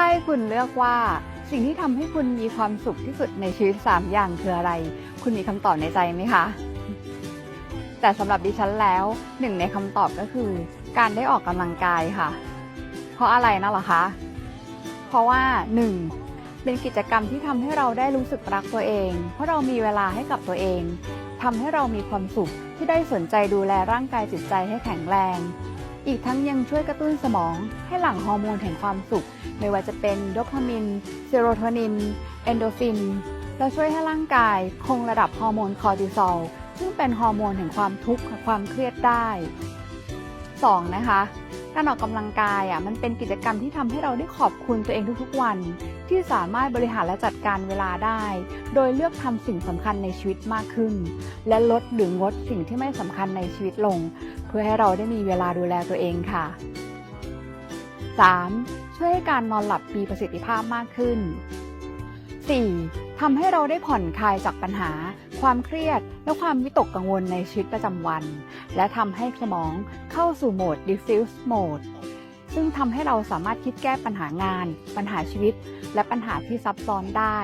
ถ้าให้คุณเลือกว่าสิ่งที่ทำให้คุณมีความสุขที่สุดในชีวิต 3 อย่างคืออะไร คุณมีคำตอบในใจไหมคะ แต่สำหรับดิฉันแล้วหนึ่งในคำตอบก็คือ การได้ออกกำลังกายค่ะ เพราะอะไรนะหรอคะ เพราะว่า 1. เป็นกิจกรรมที่ทำให้เราได้รู้สึกรักตัวเอง เพราะเรามีเวลาให้กับตัวเองทำให้เรามีความสุขที่ได้สนใจดูแลร่างกายจิตใจให้แข็งแรง อีกทั้งยังช่วยกระตุ้นสมองให้หลั่งฮอร์โมนแห่งความสุข ไม่ว่าจะเป็นโดพามินเซโรโทนิน เอนโดฟิน และช่วยให้ร่างกายคงระดับฮอร์โมนคอร์ติซอลซึ่งเป็นฮอร์โมนแห่งความทุกข์ความเครียดได้ 2. นะคะ การออกกำลังกายอะมันเป็นกิจกรรมที่ทำให้เราได้ขอบคุณตัวเองทุกๆวัน ที่สามารถบริหารและจัดการเวลาได้ โดยเลือกทำสิ่งสำคัญในชีวิตมากขึ้น และลดหรืองดสิ่งที่ไม่สำคัญในชีวิตลง เพื่อให้เราได้มีเวลาดูแลตัวเองค่ะ 3. ช่วยให้การนอนหลับมีประสิทธิภาพมากขึ้น 4. ทำให้เราได้ผ่อนคลายจากปัญหา ความเครียด และความวิตกกังวลในชีวิตประจำวัน และทำให้สมองเข้าสู่โหมด diffuse mode ซึ่งทำให้เราสามารถคิดแก้ปัญหางาน ปัญหาชีวิต และปัญหาที่ซับซ้อนได้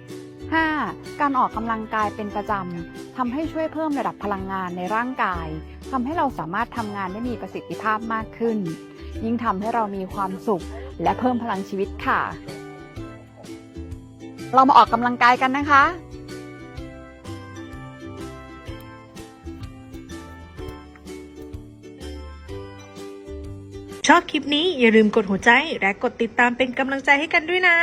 5. การออกกำลังกายเป็นประจำทำให้ช่วยเพิ่มระดับพลังงานในร่างกายทำให้เราสามารถทำงานได้มีประสิทธิภาพมากขึ้น ยิ่งทำให้เรามีความสุข และเพิ่มพลังชีวิตค่ะ เรามาออกกำลังกายกันนะคะ ชอบคลิปนี้อย่าลืมกดหัวใจและกดติดตามเป็นกำลังใจให้กันด้วยนะ